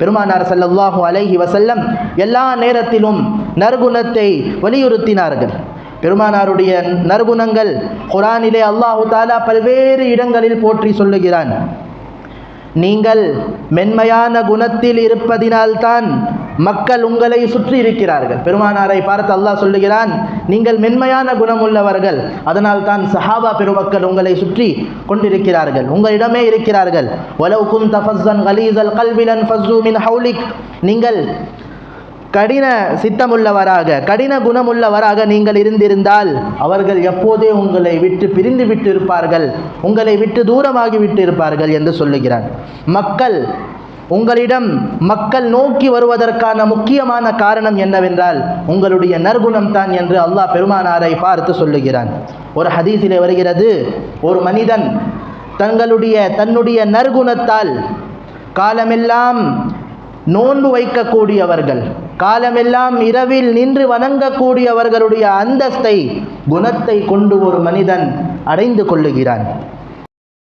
பெருமானார் ஸல்லல்லாஹு அலைஹி வசல்லம் எல்லா நேரத்திலும் நற்குணத்தை வலியுறுத்தினார்கள். பெருமானாருடைய நற்குணங்கள் குரானிலே அல்லாஹு தாலா பல்வேறு இடங்களில் போற்றி சொல்லுகிறான். நீங்கள் மென்மையான குணத்தில் இருப்பதினால்தான் மக்கள் உங்களை சுற்றி இருக்கிறார்கள் பெருமானாரை பார்த்து அல்லாஹ் சொல்லுகிறான் நீங்கள் மென்மையான குணமுள்ளவர்கள் அதனால் தான் சஹாபா பெருமக்கள் உங்களை சுற்றி கொண்டிருக்கிறார்கள் உங்களிடமே இருக்கிறார்கள். வலவு குந்த ஃபஸ்ஸன் கலீசல் கல்விலன் ஃபஸ்ஸு மின் ஹவுலிக் நீங்கள் கடின சித்தமுள்ளவராக கடின குணமுள்ளவராக நீங்கள் இருந்திருந்தால் அவர்கள் எப்போதே உங்களை விட்டு பிரிந்து விட்டு இருப்பார்கள் உங்களை விட்டு தூரமாகி விட்டு இருப்பார்கள் என்று சொல்லுகிறார். மக்கள் உங்களிடம் மக்கள் நோக்கி வருவதற்கான முக்கியமான காரணம் என்னவென்றால் உங்களுடைய நற்குணம் தான் என்று அல்லாஹ் பெருமானாரை பார்த்து சொல்லுகிறான். ஒரு ஹதீஸிலே வருகிறது ஒரு மனிதன் தங்களுடைய தன்னுடைய நற்குணத்தால் காலமெல்லாம் நோன்பு வைக்கக்கூடியவர்கள் காலமெல்லாம் இரவில் நின்று வணங்கக்கூடியவர்களுடைய அந்தஸ்தை குணத்தை கொண்டு ஒரு மனிதன் அடைந்து கொள்ளுகிறான்.